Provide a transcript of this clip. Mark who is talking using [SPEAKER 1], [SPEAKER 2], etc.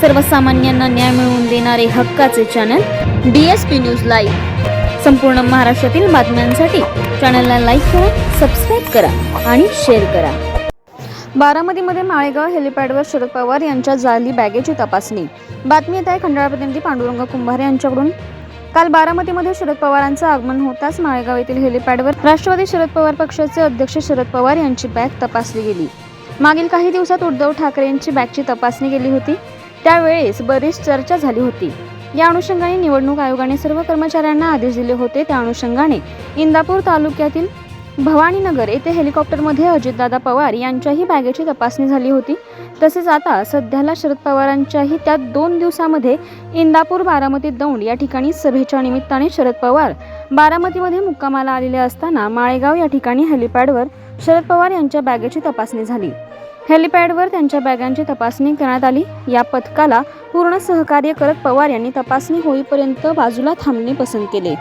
[SPEAKER 1] सर्वसामान्यांना न्याय मिळवून देणारे हक्काचे channel D S P news live संपूर्ण महाराष्ट्रातील बातम्यांसाठी चॅनलला लाईक करा सबस्क्राईब करा आणि शेअर करा. बारामतीमध्ये माळेगाव हेलिपॅडवर शरद पवार यांच्या जाली बॅगेची तपासणी. बातमी येत आहे खंडाळा प्रतिनिधी पांडुरंग कुंभारे यांच्याकडून. काल बारामतीमध्ये शरद पवारांचं आगमन होताच माळेगाव येथील हेलिपॅडवर राष्ट्रवादी शरद पवार पक्षाचे अध्यक्ष शरद पवार यांची बॅग तपासली गेली. मागील काही दिवसात उद्धव ठाकरे यांची बॅगची तपासणी केली होती. त्यावेळेस बरीच चर्चा झाली होती. या अनुषंगाने निवडणूक आयोगाने सर्व कर्मचाऱ्यांना आदेश दिले होते. त्या अनुषंगाने इंदापूर तालुक्यातील भवानीनगर येथे हेलिकॉप्टरमध्ये अजितदादा पवार यांच्याही बॅगेची तपासणी झाली होती. तसेच आता सध्याला शरद पवारांच्याही त्या दोन दिवसामध्ये इंदापूर बारामती दौंड या ठिकाणी सभेच्या निमित्ताने शरद पवार बारामतीमध्ये मुक्कामाला आलेले असताना माळेगाव या ठिकाणी हेलिपॅडवर शरद पवार यांच्या बॅगेची तपासणी झाली. हेलिपॅडवर त्यांच्या बॅगांची तपासणी करण्यात आली. या पथकाला पूर्ण सहकार्य करत पवार यांनी तपासणी होईपर्यंत बाजूला थांबणे पसंत केले.